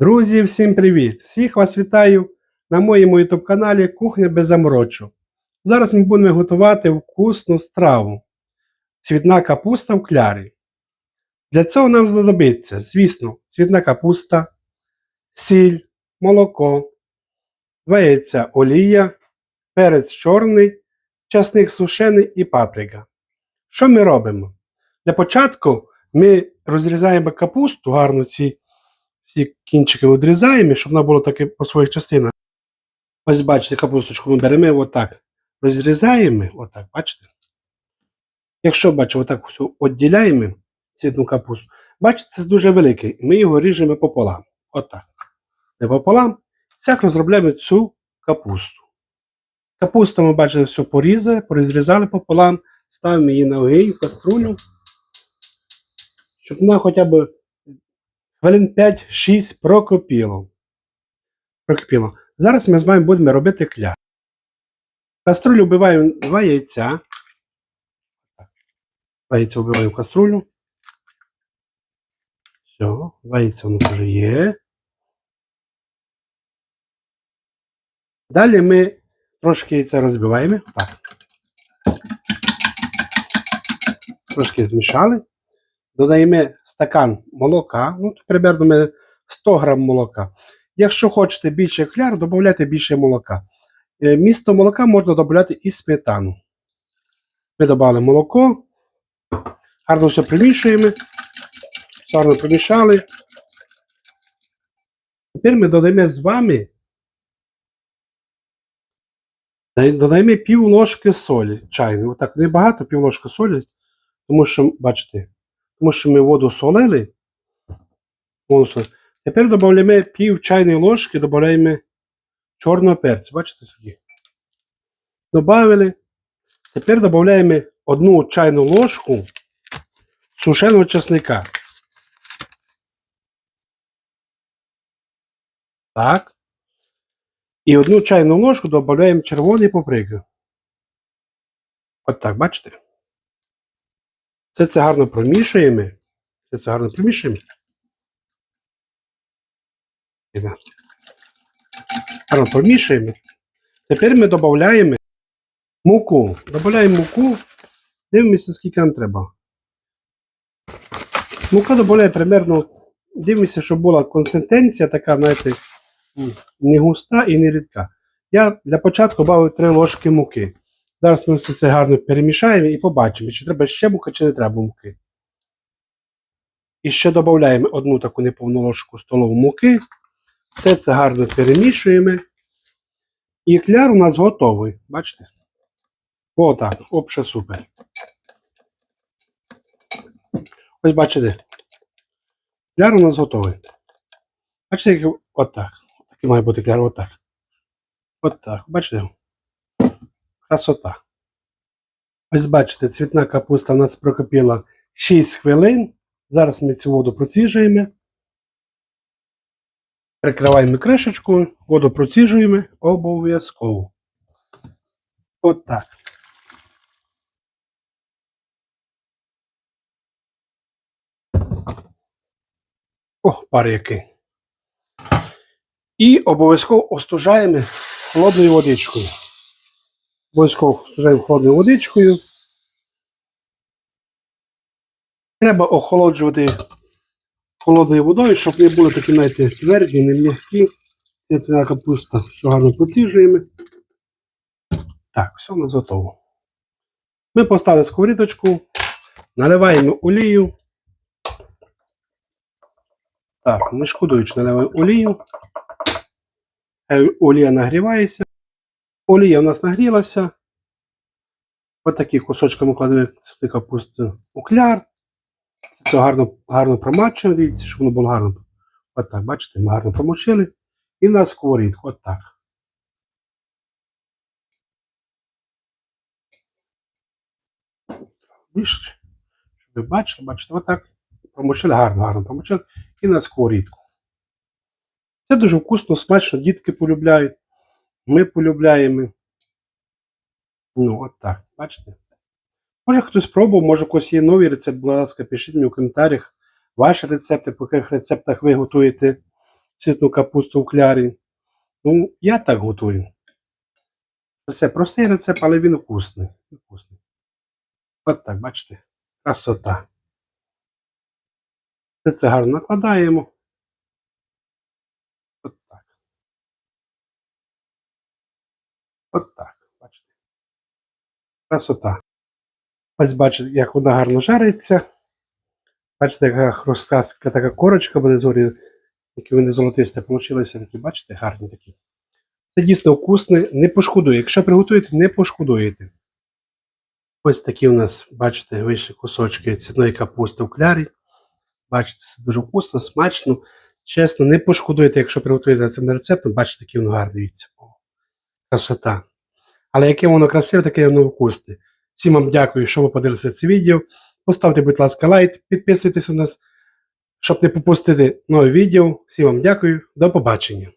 Друзі, всім привіт! Всіх вас вітаю на моєму YouTube каналі Кухня без заморочу. Зараз ми будемо готувати вкусну страву. Цвітна капуста в клярі. Для цього нам знадобиться, звісно, цвітна капуста, сіль, молоко, два яйця олія, перець чорний, часник сушений і паприка. Що ми робимо? Для початку ми розрізаємо капусту, гарно ці всі кінчики відрізаємо, щоб вона була таки по своїх частинах. Ось бачите, капусточку ми беремо отак. Розрізаємо, отак, бачите? Якщо бачите, отак все відділяємо цвітну капусту, бачите, це дуже великий. Ми його ріжемо пополам. Отак. Не пополам. Так розробляємо цю капусту. Капусту ми бачите, все порізали, порозрізали пополам, ставимо її на огонь, в каструлю, щоб вона хоча б хвилин 5-6 прокипіло. Прокипіло. Зараз ми з вами будемо робити кляр. Каструлю вбиваємо два яйця. Два яйця вбиваємо в каструлю. Все, два яйця у нас вже є. Далі ми трошки яйця розбиваємо. Так. Трошки змішали. Додаємо стакан молока, ну, примерно ми 100 грам молока. Якщо хочете більше кляр, додайте більше молока. Е, Місто молока можна додати і сметану. Ми додали молоко, гарно все примішуємо, гарно примішали. Тепер ми додаємо з вами додаємо пів ложки солі чайної. Отак небагато, пів ложки солі, тому що, бачите, тому що ми воду солили. Тепер додаємо пів чайної ложки, додаємо чорного перцю. Бачите сюди? Добавили. Тепер додаємо одну чайну ложку сушеного чесника. Так. І одну чайну ложку додаємо червоний паприки. От так, бачите? Це це гарно промішуємо. Це це гарно промішуємо. Гарно промішуємо. Тепер ми додаємо муку. Додаємо муку. Дивимося, скільки нам треба. Мука додаємо примерно. Дивимося, щоб була консистенція така, знаєте, не густа і не рідка. Я для початку додав 3 ложки муки. Зараз ми все це гарно перемішаємо і побачимо, чи треба ще мука, чи не треба муки. І ще додаємо одну таку неповну ложку столову муки. Все це гарно перемішуємо. І кляр у нас готовий. Бачите? Отак, обше супер. Ось бачите. Кляр у нас готовий. Бачите, як отак. Такий має бути кляр, отак. Отак. Бачите? Красота. Ось бачите, цвітна капуста у нас прокипіла 6 хвилин. Зараз ми цю воду проціжуємо. Прикриваємо кришечку, воду проціжуємо обов'язково. От так. О, пар який. І обов'язково остужаємо холодною водичкою. Обов'язково остужаємо холодною водичкою. Треба охолоджувати холодною водою, щоб не були такі, знаєте, тверді, не м'які. Цвітна капуста. Все гарно проціжуємо. Так, все у нас готово. Ми поставили сковорідочку, наливаємо олію. Так, не шкодуючи, наливаємо олію. Олія нагрівається. Олія у нас нагрілася. Ось такі кусочками кладемо сюди капусту у кляр. Це гарно, гарно промачуємо, дивіться, щоб воно було гарно. От так, бачите, ми гарно промочили. І на сковорідку, от так. Більше, щоб ви бачили, бачите, отак. Промочили, гарно, гарно промочили. І на сковорідку. Це дуже вкусно, смачно, дітки полюбляють. Ми полюбляємо. Ну, от так, бачите? Може хтось пробував, може у когось є новий рецепт, будь ласка, пишіть мені у коментарях ваші рецепти, по яких рецептах ви готуєте цвітну капусту в клярі. Ну, я так готую. Це простий рецепт, але він вкусний. вкусний. От так, бачите, красота. Це гарно накладаємо. От так. От так, бачите. Красота. Ось бачите, як вона гарно жариться. Бачите, яка хрустка така корочка буде зорі, які вони золотисті получилися, такі, бачите, гарні такі. Це дійсно вкусне, не пошкодує. Якщо приготуєте, не пошкодуєте. Ось такі у нас, бачите, вийшли кусочки цінної капусти в клярі. Бачите, це дуже вкусно, смачно. Чесно, не пошкодуєте, якщо приготуєте за цим рецептом, бачите, який воно гарний. О, Красота. Але яке воно красиве, таке воно вкусне. Всім вам дякую, що ви подивилися це відео. Поставте, будь ласка, лайк, підписуйтесь на нас, щоб не пропустити нове відео. Всім вам дякую, до побачення.